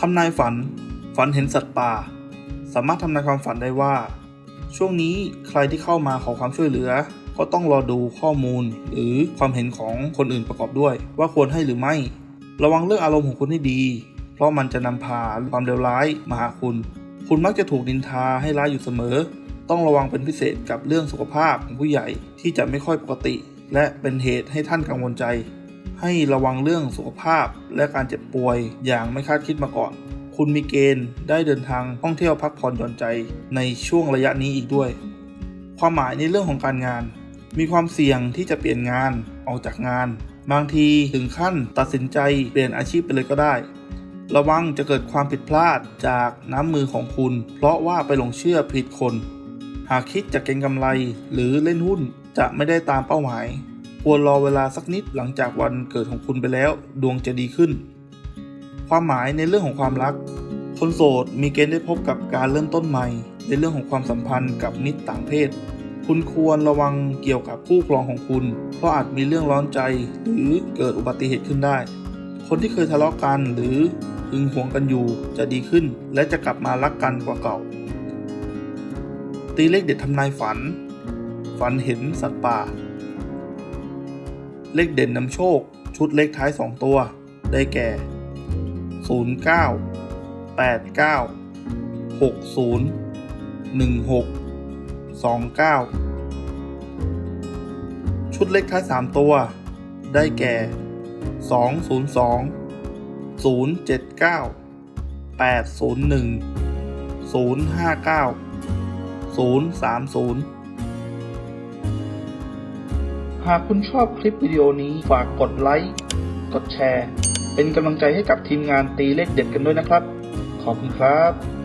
ทำนายฝัน ฝันเห็นสัตว์ป่า สามารถทำนายความฝันได้ว่า ช่วงนี้ใครที่เข้ามาขอความช่วยเหลือ ก็ต้องรอดูข้อมูล หรือความเห็นของคนอื่นประกอบด้วย ว่าควรให้หรือไม่ ระวังเรื่องอารมณ์ของคุณให้ดี เพราะมันจะนำพาความเลวร้ายมาหาคุณ คุณมักจะถูกนินทาให้ร้ายอยู่เสมอ ต้องระวังเป็นพิเศษกับเรื่องสุขภาพของผู้ใหญ่ที่จะไม่ค่อยปกติ และเป็นเหตุให้ท่านกังวลใจ ให้ระวังเรื่องสุขภาพและการเจ็บป่วยอย่างไม่คาดคิดมาก่อน คุณมีเกณฑ์ได้เดินทางท่องเที่ยวพักผ่อนหย่อนใจในช่วงระยะนี้อีกด้วย ความหมายในเรื่องของการงาน มีความเสี่ยงที่จะเปลี่ยนงานออกจากงาน บางทีถึงขั้นตัดสินใจเปลี่ยนอาชีพไปเลยก็ได้ ระวังจะเกิดความผิดพลาดจากน้ำมือของคุณ เพราะว่าไปหลงเชื่อผิดคน หากคิดจะเก็งกำไรหรือเล่นหุ้นจะไม่ได้ตามเป้าหมาย ควรรอเวลาสักนิดหลังจากวันเกิดของคุณไปแล้ว ดวงจะดีขึ้น ความหมายในเรื่องของความรัก คนโสดมีเกณฑ์ได้พบกับการเริ่มต้นใหม่ ในเรื่องของความสัมพันธ์กับมิตรต่างเพศ คุณควรระวังเกี่ยวกับคู่ครองของคุณ เพราะอาจมีเรื่องร้อนใจหรือเกิดอุบัติเหตุขึ้นได้ คนที่เคยทะเลาะกันหรือหึงหวงกันอยู่จะดีขึ้น และจะกลับมารักกันกว่าเก่า ตีเลขเด็ดทำนายฝัน ฝันเห็นสัตว์ป่า เลขเด่นนำโชค ชุดเลขท้าย 2 ตัว ได้แก่ 09 89 60 16 29 ชุดเลขท้าย 3 ตัว ได้แก่ 202 079 801 059 030 หากคุณชอบคลิปวิดีโอนี้ฝากกดไลค์ กดแชร์ เป็นกำลังใจให้กับทีมงานตีเลขเด็ดกันด้วยนะครับ ขอบคุณครับ